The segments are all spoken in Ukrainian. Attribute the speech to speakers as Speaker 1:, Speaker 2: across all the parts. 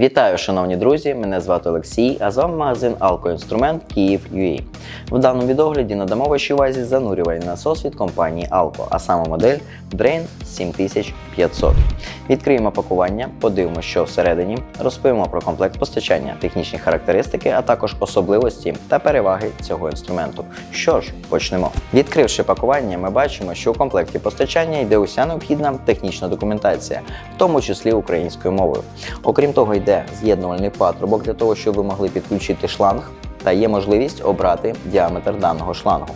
Speaker 1: Вітаю, шановні друзі! Мене звати Олексій, а з вами магазин Алко-Інструмент Київ UA. В даному відогляді надамо вашій увазі занурювальний насос від компанії Alco, а саме модель Drain 7500. Відкриємо пакування, подивимося, що всередині, розповімо про комплект постачання, технічні характеристики, а також особливості та переваги цього інструменту. Що ж, почнемо. Відкривши пакування, ми бачимо, що у комплекті постачання йде уся необхідна технічна документація, в тому числі українською мовою. Окрім того, йде з'єднувальний патрубок для того, щоб ви могли підключити шланг, та є можливість обрати діаметр даного шлангу.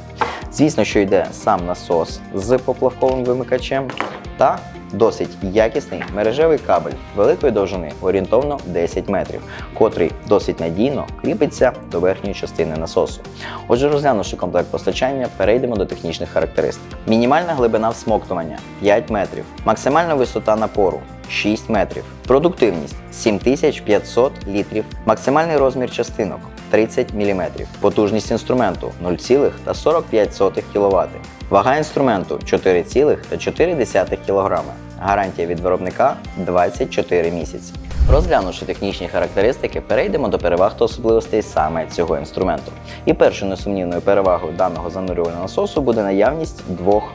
Speaker 1: Звісно, що йде сам насос з поплавковим вимикачем та досить якісний мережевий кабель великої довжини орієнтовно 10 метрів, котрий досить надійно кріпиться до верхньої частини насосу. Отже, розглянувши комплект постачання, перейдемо до технічних характеристик. Мінімальна глибина всмоктування 5 метрів, максимальна висота напору 6 метрів, продуктивність 7500 літрів, максимальний розмір частинок 30 мм, потужність інструменту 0,45 кВт, вага інструменту 4,4 кг, гарантія від виробника 24 місяці. Розглянувши технічні характеристики, перейдемо до переваг та особливостей саме цього інструменту. І першою несумнівною перевагою даного занурювального насосу буде наявність двох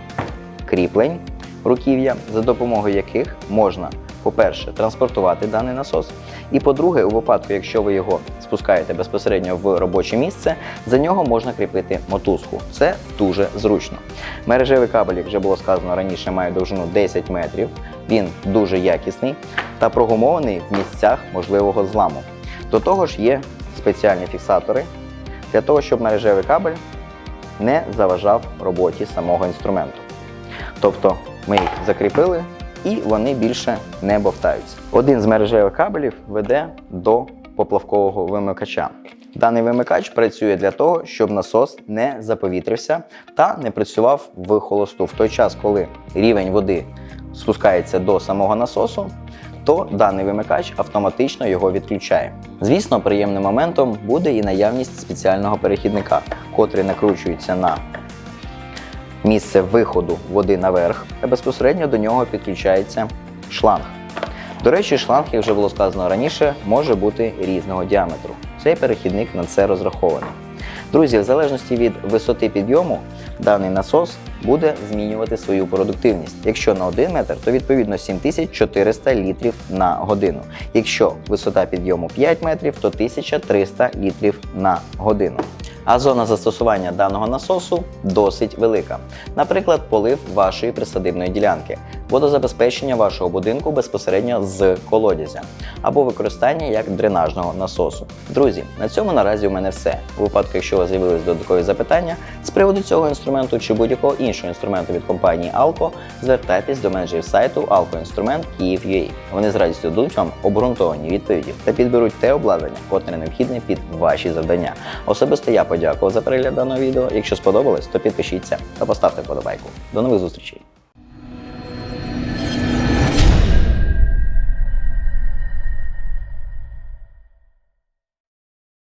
Speaker 1: кріплень руків'я, за допомогою яких можна, по-перше, транспортувати даний насос. І по-друге, у випадку, якщо ви його спускаєте безпосередньо в робоче місце, за нього можна кріпити мотузку. Це дуже зручно. Мережевий кабель, як вже було сказано раніше, має довжину 10 метрів. Він дуже якісний та прогумований в місцях можливого зламу. До того ж, є спеціальні фіксатори для того, щоб мережевий кабель не заважав роботі самого інструменту. Тобто ми їх закріпили і вони більше не бовтаються. Один з мережевих кабелів веде до поплавкового вимикача. Даний вимикач працює для того, щоб насос не заповітрився та не працював в холосту. В той час, коли рівень води спускається до самого насосу, то даний вимикач автоматично його відключає. Звісно, приємним моментом буде і наявність спеціального перехідника, котрий накручується на місце виходу води наверх, та безпосередньо до нього підключається шланг. До речі, шланг, як вже було сказано раніше, може бути різного діаметру. Цей перехідник на це розрахований. Друзі, в залежності від висоти підйому, даний насос буде змінювати свою продуктивність. Якщо на 1 метр, то відповідно 7400 літрів на годину. Якщо висота підйому 5 метрів, то 1300 літрів на годину. А зона застосування даного насосу досить велика. Наприклад, полив вашої присадибної ділянки, водозабезпечення вашого будинку безпосередньо з колодязя або використання як дренажного насосу. Друзі, на цьому наразі у мене все. У випадку, якщо у вас з'явились додаткові запитання з приводу цього інструменту чи будь-якого іншого інструменту від компанії Alco, звертайтесь до менеджерів сайту Alco Інструмент Вони з радістю дадуть вам обґрунтовані відповіді та підберуть те обладнання, котре необхідне під ваші завдання. Особисто я подякував за перегляд даного відео. Якщо сподобалось, то підпишіться та поставте вподобайку. До нових зустрічей!